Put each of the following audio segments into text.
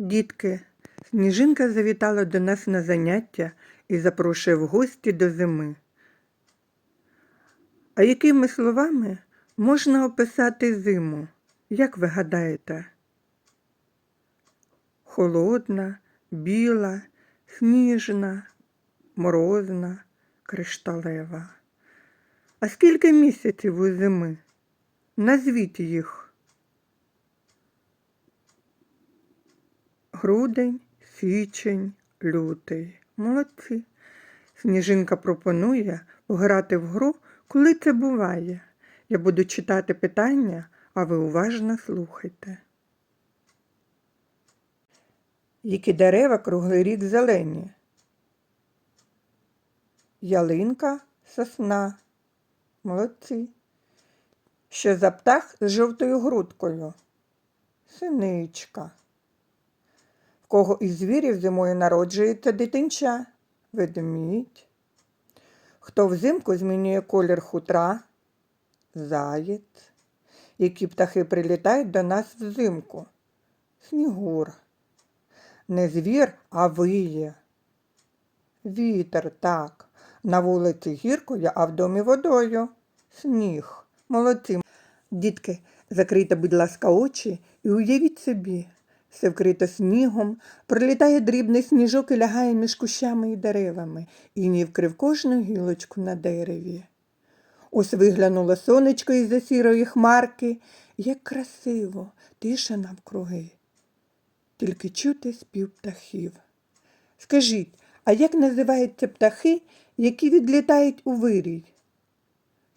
Дітки, Сніжинка завітала до нас на заняття і запрошує в гості до зими. А якими словами можна описати зиму? Як ви гадаєте? Холодна, біла, сніжна, морозна, кришталева. А скільки місяців у зими? Назвіть їх. Грудень, січень, лютий. Молодці. Сніжинка пропонує пограти в гру, коли це буває. Я буду читати питання, а ви уважно слухайте. Які дерева круглий рік зелені? Ялинка, сосна. Молодці. Що за птах з жовтою грудкою? Синичка. Кого із звірів зимою народжується дитинча? Ведмідь. Хто взимку змінює колір хутра? Заєць. Які птахи прилітають до нас взимку? Снігур. Не звір, а виє. Вітер, так. На вулиці гіркою, а в домі водою. Сніг. Молодці. Дітки, закрийте, будь ласка, очі і уявіть собі. Все вкрито снігом, пролітає дрібний сніжок і лягає між кущами і деревами, і ні вкрив кожну гілочку на дереві. Ось виглянуло сонечко із-за сірої хмарки. Як красиво, тиша навкруги. Тільки чути спів птахів. Скажіть, а як називаються птахи, які відлітають у вирій?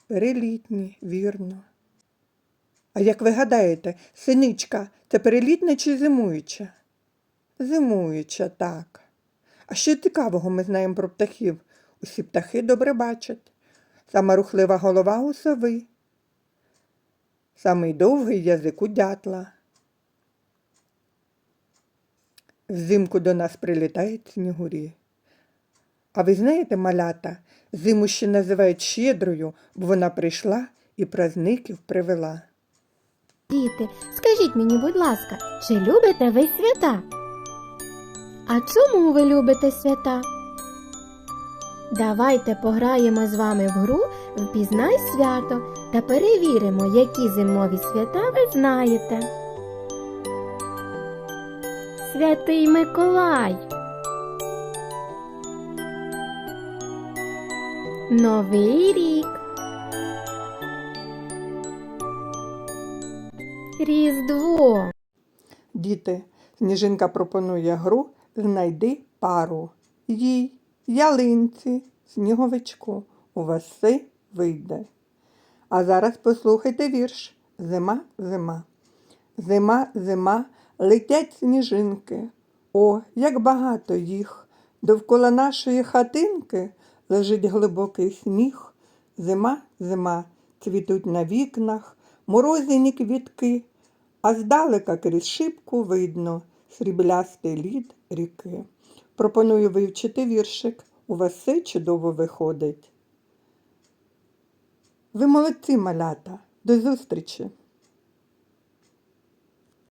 Перелітні, вірно. А як ви гадаєте, синичка це перелітна чи зимуюча? Зимуюча, так. А що цікавого ми знаємо про птахів? Усі птахи добре бачать. Сама рухлива голова у сови. Самий довгий язик у дятла. Взимку до нас прилітають снігурі. А ви знаєте, малята, зиму ще називають щедрою, бо вона прийшла і праздників привела. Діти, скажіть мені, будь ласка, чи любите ви свята? А чому ви любите свята? Давайте пограємо з вами в гру Впізнай свято та перевіримо, які зимові свята ви знаєте. Святий Миколай. Новий рік. Різдво. Діти, Сніжинка пропонує гру Знайди пару. Їй, ялинці, сніговичку. У вас все вийде. А зараз послухайте вірш Зима, зима. Зима, зима, летять сніжинки. О, як багато їх. Довкола нашої хатинки лежить глибокий сніг. Зима, зима, цвітуть на вікнах, морозяні квітки, а здалека крізь шибку видно сріблястий лід ріки. Пропоную вивчити віршик. У вас все чудово виходить. Ви молодці, малята. До зустрічі!